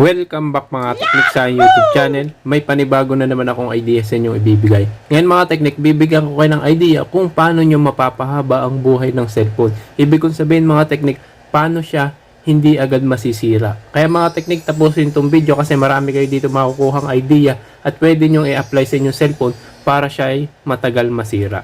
Welcome back mga teknik sa YouTube channel. May panibago na naman akong idea sa inyong ibibigay. Ngayon mga teknik, bibigyan ko kayo ng idea kung paano nyo mapapahaba ang buhay ng cellphone. Ibig kong sabihin mga teknik, paano siya hindi agad masisira. Kaya mga teknik, tapusin itong video kasi marami kayo dito makukuhang idea at pwede nyo i-apply sa inyong cellphone para siya ay matagal masira.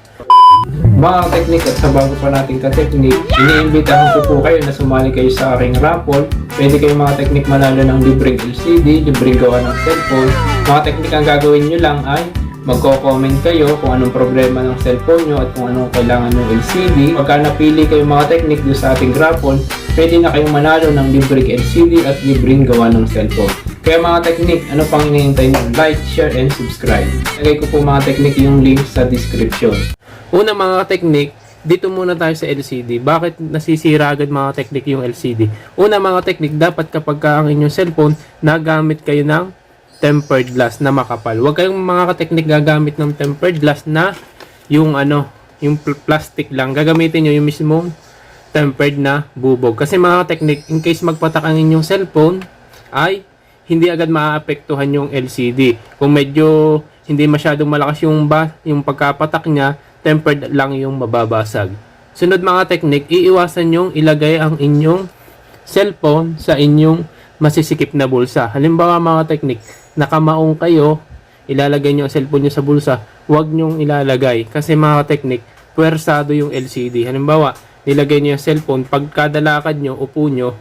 Mga teknik at sa bago pa nating ka-teknik, iniimbitahan ko po kayo na sumali kayo sa aking raffle. Pwede kayo mga teknik manalo ng libreng LCD, libreng gawa ng cellphone. Mga teknik ang gagawin nyo lang ay magko-comment kayo kung anong problema ng cellphone nyo at kung anong kailangan ng LCD. Pagka napili kayo mga teknik doon sa ating raffle, pwede na kayong manalo ng libreng LCD at libreng gawa ng cellphone. Kaya mga teknik, ano pang hinihintay nyo? Like, share, and subscribe. Lagay ko po mga teknik yung link sa description. Una mga teknik, dito muna tayo sa LCD. Bakit nasisira agad mga teknik yung LCD? Una mga teknik, dapat kapag ka ang inyong cellphone, nagamit kayo ng tempered glass na makapal. Huwag kayong mga kateknik gagamit ng tempered glass na yung ano, yung pl- plastic lang. Gagamitin nyo yung mismong tempered na bubog. Kasi mga teknik, in case magpatak ang inyong cellphone, ay hindi agad maaapektuhan yung LCD. Kung medyo hindi masyadong malakas yung ba, yung pagkapatak niya, tempered lang yung mababasag. Sunod mga teknik, iiwasan yung ilagay ang inyong cellphone sa inyong masisikip na bulsa. Halimbawa mga teknik, nakamaong kayo, ilalagay nyo ang cellphone nyo sa bulsa, huwag nyong ilalagay. Kasi mga teknik, puwersado yung LCD. Halimbawa, nilagay nyo yung cellphone, pagkadalakad nyo, upo nyo,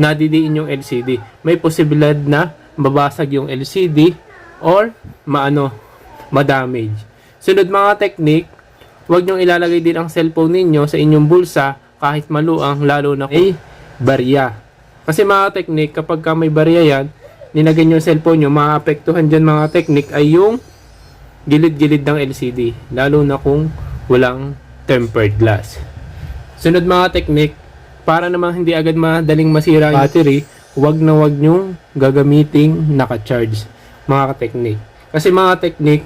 nadidiin yung LCD. May posibilidad na mabasag yung LCD or maano, madamage. Sunod mga teknik, huwag nyong ilalagay din ang cellphone ninyo sa inyong bulsa kahit maluang lalo na kung may barya. Kasi mga teknik, kapag ka may barya yan, nilagay nyo yung cellphone nyo, maapektuhan dyan mga teknik ay yung gilid-gilid ng LCD. Lalo na kung walang tempered glass. Sunod mga teknik, para naman hindi agad madaling masira yung battery, huwag na huwag nyong gagamiting naka-charge mga kateknik. Kasi mga teknik,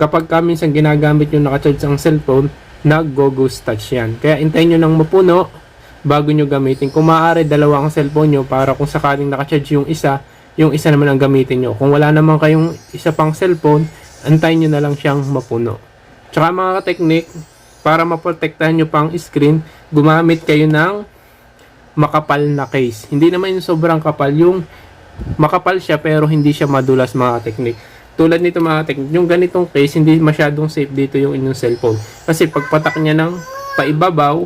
kapag ka minsan ginagamit yung naka-charge ang cellphone, nag-go-ghost touch yan. Kaya intayin nyo nang mapuno bago nyo gamitin. Kung maaari, dalawa ang cellphone nyo para kung sakaling naka-charge yung isa, yung isa naman ang gamitin nyo. Kung wala naman kayong isa pang cellphone, antayin nyo na lang siyang mapuno. Tsaka mga kateknik, para maprotektahan nyo pang screen, gumamit kayo ng makapal na case. Hindi naman yung sobrang kapal, yung makapal siya pero hindi siya madulas mga teknik. Tulad nito mga teknik, yung ganitong case, hindi masyadong safe dito yung inyong cellphone. Kasi pagpatak niya ng paibabaw,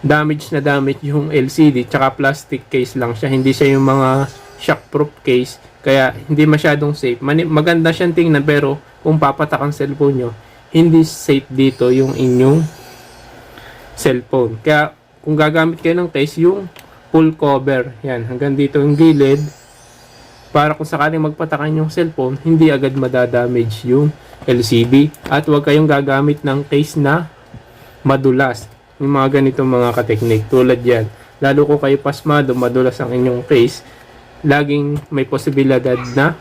damage na damage yung LCD, tsaka plastic case lang siya. Hindi siya yung mga shockproof case, kaya hindi masyadong safe. Mani- maganda siyang tingnan pero kung papatak ang cellphone nyo, hindi safe dito yung inyong cellphone. Kaya kung gagamit kayo ng case, yung full cover, yan, hanggang dito yung gilid, para kung sakaling magpatakan yung cellphone, hindi agad madadamage yung LCD. At huwag kayong gagamit ng case na madulas. Yung mga ganitong mga kateknik, tulad yan. Lalo kung kayo pasmado, madulas ang inyong case, laging may posibilidad na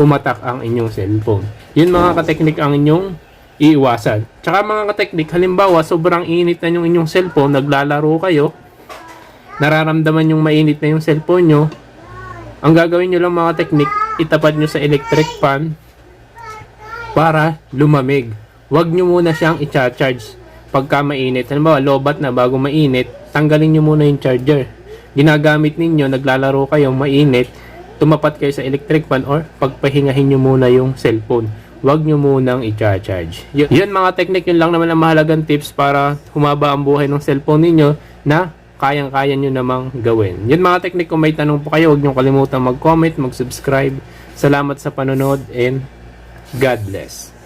umatak ang inyong cellphone. Yun mga kateknik ang inyong iiwasan. Tsaka mga kateknik, halimbawa sobrang init na yung inyong cellphone, naglalaro kayo, nararamdaman yung mainit na yung cellphone nyo, ang gagawin nyo lang mga teknik, itapat nyo sa electric fan para lumamig. Huwag nyo muna siyang i-charge pagka mainit. Halimbawa, lobat na bago mainit, tanggalin nyo muna yung charger. Ginagamit ninyo, naglalaro kayo, mainit, tumapat kayo sa electric fan or pagpahingahin nyo muna yung cellphone. Huwag nyo munang i-charge. Yun, yun mga technique, yun lang naman ang mahalagang tips para humaba ang buhay ng cellphone ninyo na kayang-kaya nyo namang gawin. Yun mga technique, kung may tanong po kayo, huwag nyo kalimutan mag-comment, mag-subscribe. Salamat sa panonood and God bless.